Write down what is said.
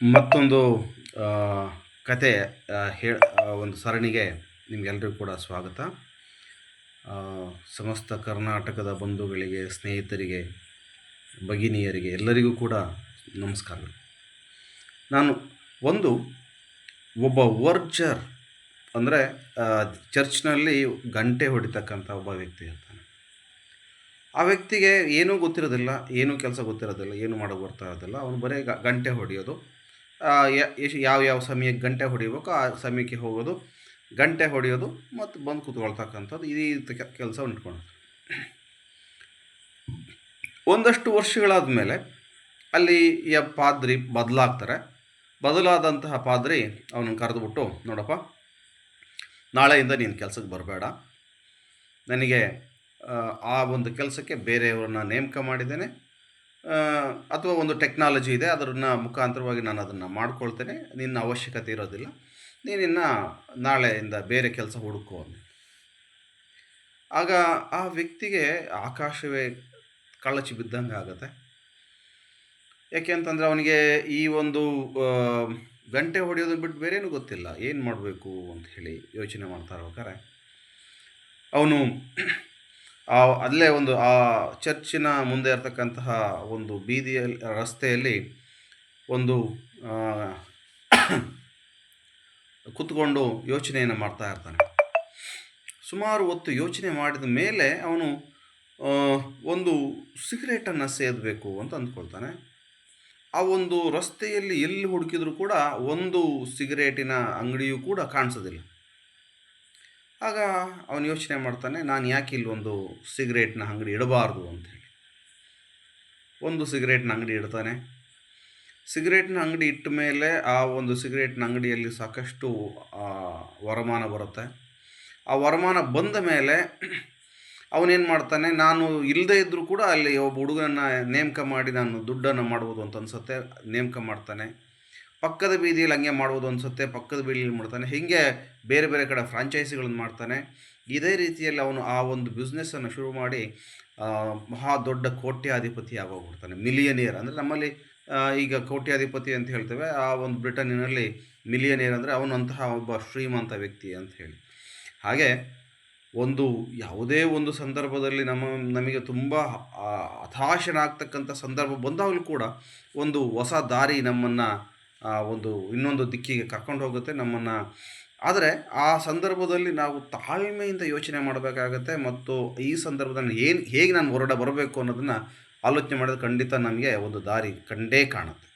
ಮತ್ತೊಂದು ಕತೆ ಹೇ ಒಂದು ಸರಣಿಗೆ ನಿಮಗೆಲ್ಲರಿಗೂ ಕೂಡ ಸ್ವಾಗತ. ಸಮಸ್ತ ಕರ್ನಾಟಕದ ಬಂಧುಗಳಿಗೆ, ಸ್ನೇಹಿತರಿಗೆ, ಭಗಿನಿಯರಿಗೆ ಎಲ್ಲರಿಗೂ ಕೂಡ ನಮಸ್ಕಾರಗಳು. ನಾನು ಒಂದು ಒಬ್ಬ ವರ್ಜರ್, ಅಂದರೆ ಚರ್ಚ್ನಲ್ಲಿ ಗಂಟೆ ಹೊಡಿತಕ್ಕಂಥ ಒಬ್ಬ ವ್ಯಕ್ತಿ ಇರ್ತಾನೆ ಆ ವ್ಯಕ್ತಿಗೆ ಏನೂ ಗೊತ್ತಿರೋದಿಲ್ಲ, ಏನೂ ಕೆಲಸ ಗೊತ್ತಿರೋದಿಲ್ಲ, ಏನು ಮಾಡೋಕೆ ಬರ್ತಾ ಇರೋದಿಲ್ಲ. ಅವನು ಬರೀ ಗಂಟೆ ಹೊಡೆಯೋದು. ಯಾವ ಯಾವ ಸಮಯಕ್ಕೆ ಗಂಟೆ ಹೊಡಿಬೇಕು ಆ ಸಮಯಕ್ಕೆ ಹೋಗೋದು ಗಂಟೆ ಹೊಡೆಯೋದು ಮತ್ತು ಬಂದು ಕೂತ್ಕೊಳ್ತಕ್ಕಂಥದ್ದು ಈ ಕೆಲಸ ಇಟ್ಕೊಂಡು ಒಂದಷ್ಟು ವರ್ಷಗಳಾದ ಮೇಲೆ ಅಲ್ಲಿ ಯ ಪಾದ್ರಿ ಬದಲಾಗ್ತಾರೆ. ಬದಲಾದಂತಹ ಪಾದ್ರಿ ಅವನನ್ನು ಕರೆದುಬಿಟ್ಟು ನೋಡಪ್ಪ ನಾಳೆಯಿಂದ ನೀನು ಕೆಲಸಕ್ಕೆ ಬರಬೇಡ. ನನಗೆ ಆ, ಒಂದು ಕೆಲಸಕ್ಕೆ ಬೇರೆಯವ್ರನ್ನ ನೇಮಕ ಮಾಡಿದ್ದೇನೆ. ಅಥವಾ ಒಂದು ಟೆಕ್ನಾಲಜಿ ಇದೆ ಅದರನ್ನು ಮುಖಾಂತರವಾಗಿ ನಾನು ಅದನ್ನು ಮಾಡ್ಕೊಳ್ತೇನೆ. ನಿನ್ನ ಅವಶ್ಯಕತೆ ಇರೋದಿಲ್ಲ. ನೀನಿನ್ನು ನಾಳೆಯಿಂದ ಬೇರೆ ಕೆಲಸ ಹುಡುಕು ಅಂದೆ ಆಗ ಆ ವ್ಯಕ್ತಿಗೆ ಆಕಾಶವೇ ಕಳಚಿ ಬಿದ್ದಂಗೆ ಆಗುತ್ತೆ. ಯಾಕೆ ಅಂತಂದರೆ ಅವನಿಗೆ ಈ ಒಂದು ಗಂಟೆ ಹೊಡೆಯೋದು ಬಿಟ್ಟು ಬೇರೇನು ಗೊತ್ತಿಲ್ಲ. ಏನು ಮಾಡಬೇಕು ಅಂತ ಹೇಳಿ ಯೋಚನೆ ಮಾಡ್ತಾ ಇರ್ಬೇಕಾರೆ ಅವನು ಆ, ಅಲ್ಲೇ ಒಂದು ಆ ಚರ್ಚಿನ ಮುಂದೆ ಇರತಕ್ಕಂತಹ ಒಂದು ಬೀದಿಯಲ್ಲಿ, ರಸ್ತೆಯಲ್ಲಿ ಒಂದು ಕೂತ್ಕೊಂಡು ಯೋಚನೆಯನ್ನು ಮಾಡ್ತಾ ಇರ್ತಾನೆ. ಸುಮಾರು ಹೊತ್ತು ಯೋಚನೆ ಮಾಡಿದ ಮೇಲೆ ಅವನು ಒಂದು ಸಿಗರೇಟನ್ನು ಸೇದಬೇಕು ಅಂತ ಅಂದ್ಕೊಳ್ತಾನೆ. ಆ ಒಂದು ರಸ್ತೆಯಲ್ಲಿ ಎಲ್ಲಿ ಹುಡುಕಿದ್ರು ಕೂಡ ಒಂದು ಸಿಗರೇಟಿನ ಅಂಗಡಿಯೂ ಕೂಡ ಕಾಣಿಸೋದಿಲ್ಲ. ಆಗ ಅವನು ಯೋಚನೆ ಮಾಡ್ತಾನೆ, ನಾನು ಯಾಕೆ ಇಲ್ಲಿ ಒಂದು ಸಿಗರೇಟ್ನ ಅಂಗಡಿ ಇಡಬಾರ್ದು? ಅಂಥೇಳಿ ಒಂದು ಸಿಗರೇಟ್ನ ಅಂಗಡಿ ಇಡ್ತಾನೆ. ಸಿಗರೇಟ್ನ ಅಂಗಡಿ ಇಟ್ಟ ಮೇಲೆ ಆ ಒಂದು ಸಿಗರೇಟ್ನ ಅಂಗಡಿಯಲ್ಲಿ ಸಾಕಷ್ಟು ವರಮಾನ ಬರುತ್ತೆ. ಆ ವರಮಾನ ಬಂದ ಮೇಲೆ ಅವನೇನು ಮಾಡ್ತಾನೆ, ನಾನು ಇಲ್ಲದೇ ಇದ್ದರೂ ಕೂಡ ಅಲ್ಲಿ ಒಬ್ಬ ಹುಡುಗನ ನೇಮಕ ಮಾಡಿ, ನಾನು ದುಡ್ಡನ್ನು ಮಾಡ್ಬೋದು ಅಂತ ಅನ್ಸುತ್ತೆ. ನೇಮಕ ಮಾಡ್ತಾನೆ. ಪಕ್ಕದ ಬೀದಿಯಲ್ಲಿ ಹಂಗೆ ಮಾಡ್ಬೋದು ಅನ್ಸುತ್ತೆ, ಪಕ್ಕದ ಬೀದಿಯಲ್ಲಿ ಮಾಡ್ತಾನೆ. ಹೀಗೆ ಬೇರೆ ಬೇರೆ ಕಡೆ ಫ್ರಾಂಚೈಸಿಗಳನ್ನು ಮಾಡ್ತಾನೆ. ಇದೇ ರೀತಿಯಲ್ಲಿ ಅವನು ಆ ಒಂದು ಬಿಸ್ನೆಸ್ಸನ್ನು ಶುರು ಮಾಡಿ ಮಹಾ ದೊಡ್ಡ ಕೋಟ್ಯಾಧಿಪತಿ ಆಗೋಗ್ಬಿಡ್ತಾನೆ ಮಿಲಿಯನಿಯರ್ ಅಂದರೆ ನಮ್ಮಲ್ಲಿ ಈಗ ಕೋಟ್ಯಾಧಿಪತಿ ಅಂತ ಹೇಳ್ತೇವೆ, ಆ ಒಂದು ಬ್ರಿಟನ್ನಿನಲ್ಲಿ ಮಿಲಿಯನಿಯರ್ ಅಂದರೆ ಅವನಂತಹ ಒಬ್ಬ ಶ್ರೀಮಂತ ವ್ಯಕ್ತಿ ಅಂತ ಹೇಳಿ. ಹಾಗೆ ಒಂದು ಯಾವುದೇ ಒಂದು ಸಂದರ್ಭದಲ್ಲಿ ನಮ್ಮ, ನಮಗೆ ತುಂಬ ಹತಾಶನಾಗ್ತಕ್ಕಂಥ ಸಂದರ್ಭ ಬಂದಾಗಲೂ ಕೂಡ ಒಂದು ಹೊಸ ದಾರಿ ನಮ್ಮನ್ನು ಒಂದು ಇನ್ನೊಂದು ದಿಕ್ಕಿಗೆ ಕರ್ಕೊಂಡು ಹೋಗುತ್ತೆ ನಮ್ಮನ್ನು. ಆದರೆ ಆ ಸಂದರ್ಭದಲ್ಲಿ ನಾವು ತಾಳ್ಮೆಯಿಂದ ಯೋಚನೆ ಮಾಡಬೇಕಾಗತ್ತೆ ಮತ್ತು ಈ ಸಂದರ್ಭದಲ್ಲಿ ಏನು ಹೇಗೆ ನಾನು ಹೊರಡ ಬರಬೇಕು ಅನ್ನೋದನ್ನು ಆಲೋಚನೆ ಮಾಡಿದ್ರೆ ಖಂಡಿತ ನಮಗೆ ಒಂದು ದಾರಿ ಕಂಡೇ ಕಾಣುತ್ತೆ.